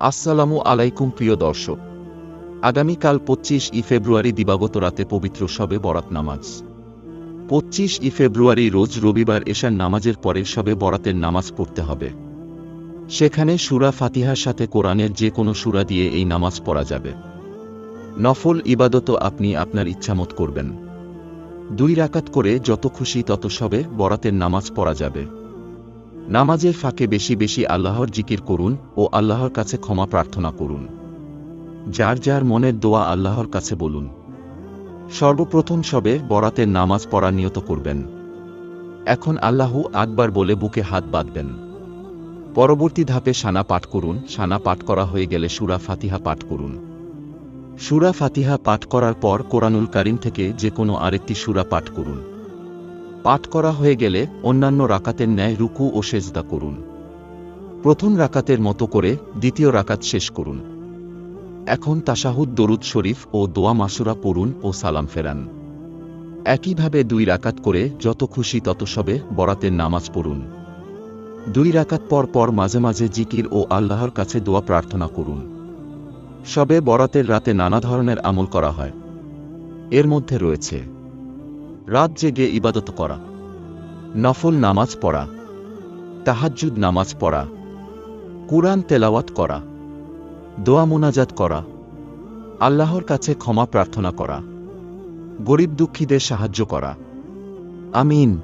আসসালামু আলাইকুম প্রিয় দর্শক। আগামীকাল পঁচিশ ই ফেব্রুয়ারি দিবাগত রাতে পবিত্র সবে বরাত নামাজ। পঁচিশ ই ফেব্রুয়ারি রোজ রবিবার এশার নামাজের পরে সবে বরাতের নামাজ পড়তে হবে। সেখানে সুরা ফাতিহার সাথে কোরআনের যে কোনো সুরা দিয়ে এই নামাজ পড়া যাবে। নফল ইবাদত আপনি আপনার ইচ্ছামত করবেন। দুই রাকাত করে যত খুশি তত সবে বরাতের নামাজ পড়া যাবে। নামাজের ফাঁকে বেশি বেশি আল্লাহর জিকির করুন ও আল্লাহর কাছে ক্ষমা প্রার্থনা করুন। যার যার মনের দোয়া আল্লাহর কাছে বলুন। সর্বপ্রথম সবে বরাতের নামাজ পড়া নিয়ত করবেন। এখন আল্লাহু আকবার বলে বুকে হাত বাঁধবেন। পরবর্তী ধাপে সানা পাঠ করুন, সানা পাঠ করা হয়ে গেলে সুরা ফাতিহা পাঠ করুন। সুরা ফাতিহা পাঠ করার পর কোরআনুল কারিম থেকে যে কোনো আরেকটি সুরা পাঠ করুন। পাঠ করা হয়ে গেলে অন্যান্য রাকাতের ন্যায় রুকু ও সেজদা করুন। প্রথম রাকাতের মতো করে দ্বিতীয় রাকাত শেষ করুন। এখন তাশাহুদ দরুদ শরীফ ও দোয়া মাসুরা পড়ুন ও সালাম ফেরান। একইভাবে দুই রাকাত করে যত খুশি তত সবে বরাতের নামাজ পড়ুন। দুই রাকাত পর পর মাঝে মাঝে জিকির ও আল্লাহর কাছে দোয়া প্রার্থনা করুন। সবে বরাতের রাতে নানা ধরনের আমল করা হয়। এর মধ্যে রয়েছে রাত জেগে ইবাদত করা। নফল নামাজ পড়া। তাহাজ্জুদ নামাজ পড়া। কুরআন তেলাওয়াত করা। দোয়া মোনাজাত করা। আল্লাহর কাছে ক্ষমা প্রার্থনা করা। গরিব দুঃখীদের সাহায্য করা। আমিন।